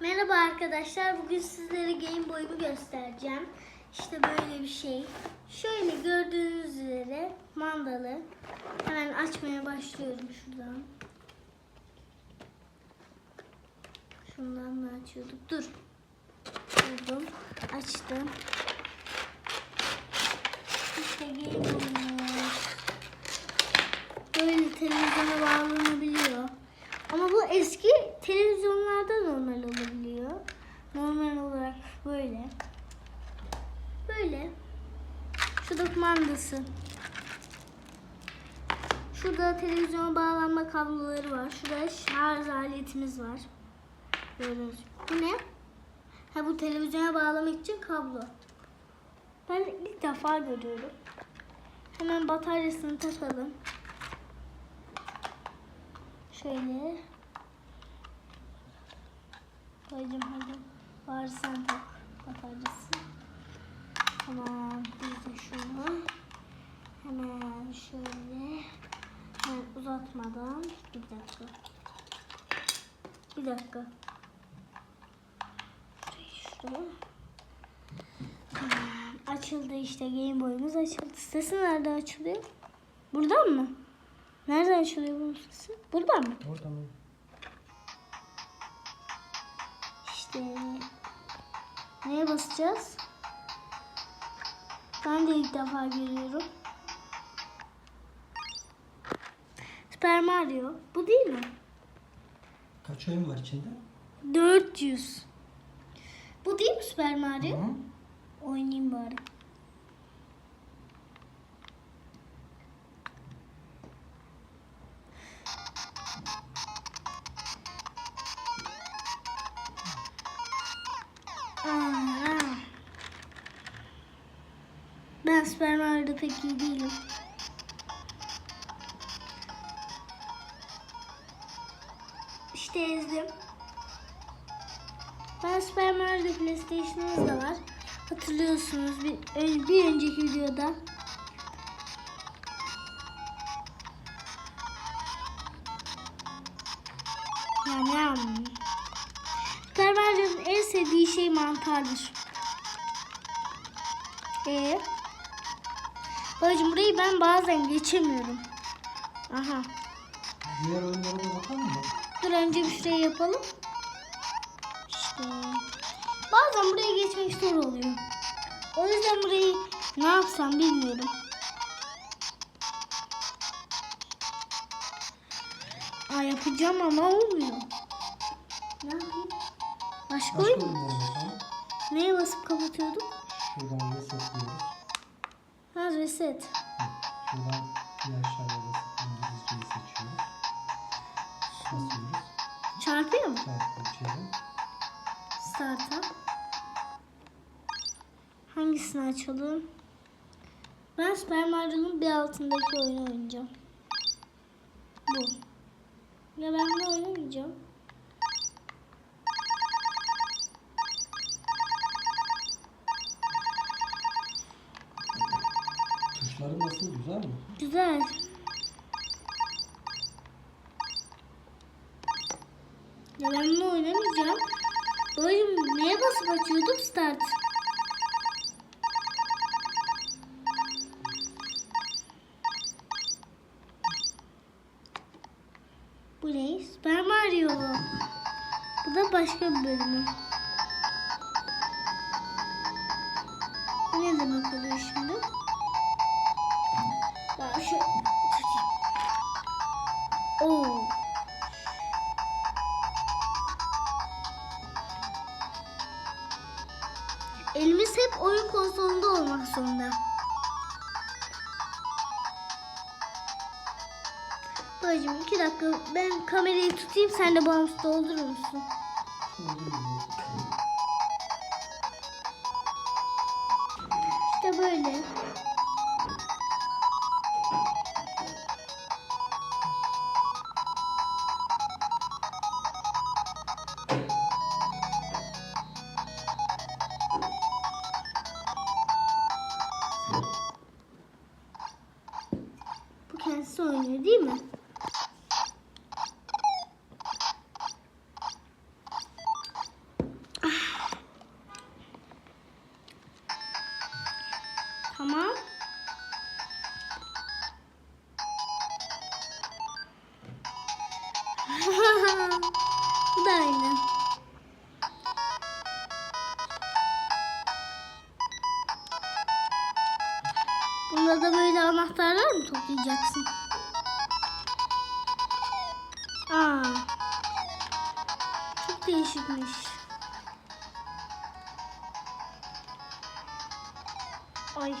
Merhaba arkadaşlar. Bugün sizlere Game Boy'umu göstereceğim. İşte böyle bir şey. Şöyle gördüğünüz üzere mandalı. Hemen açmaya başlıyorum şuradan. Şundan mı açıyorduk? Dur. Buldum. Açtım. İşte Game Boy'umuz. Böyle televizyona bağlanabiliyor. Ama bu eski televizyonlarda normal olabiliyor. Normal olarak böyle. Böyle. Şurada kumandası. Şurada televizyona bağlanma kabloları var. Şurada şarj aletimiz var. Böyle. Bu ne? Ha bu televizyona bağlamak için kablo. Ben ilk defa görüyorum. Hemen bataryasını takalım. Şöyle. Koyacağım hadi. Var sen tak bataryası. Tamam. Biz de şunu. Hemen şöyle. Hemen uzatmadan. Bir dakika. Bir dakika. Şuraya. Açıldı işte Game Boy'umuz açıldı. Sesi nerede açılıyor? Buradan mı? Nereden açılıyor bunun sesi? Buradan mı? Orada mı? İşte neye basacağız? Ben de ilk defa görüyorum. Super Mario. Bu değil mi? Kaç oyun var içinde? 400. Bu değil mi Super Mario? Hı? Oynayayım bari. Mario'da pek iyi değilim. İşte ezdim. Mario PlayStation'ımız da var. Hatırlıyorsunuz bir, bir önceki videoda. Super Mario'nun en sevdiği şey mantardır. Ee, Babacım burayı ben bazen geçemiyorum. Aha. Diğer oyunlara bakalım mı? Dur önce bir şey yapalım. İşte. Bazen buraya geçmek zor oluyor. O yüzden burayı ne yapsam bilmiyorum. Aa yapacağım ama olmuyor. Ne yapayım? Başka Başka oyun mu? Neye basıp kapatıyorduk? Şuradan reset diyoruz. Ha reset. Şuradan bir aşağıya basıp İngilizceyi seçiyoruz. Basıyoruz. Çarpıyor mu? Çarpı içeri. Start'a. Hangisini açalım? Ben Super Mario'nun bir altındaki oyunu oynayacağım. Bu. Ya ben bunu oynamayacağım. Tuşları nasıl? Güzel mi? Güzel. Ya ben bunu oynamayacağım. Böyle neye basıp açıyorduk? Start. Bu ne? Super Mario. Bu da başka bir bölümü. Bu ne demek oluyor şimdi? Elimiz hep oyun konsolunda olmak zorunda. Babacım iki dakika ben kamerayı tutayım sen de bağımsız doldurur musun? İşte anne değil mi? Tamam. Bu da. Bunda da böyle anahtarlar mı toplayacaksın? Aa. Çok değişikmiş. Ay.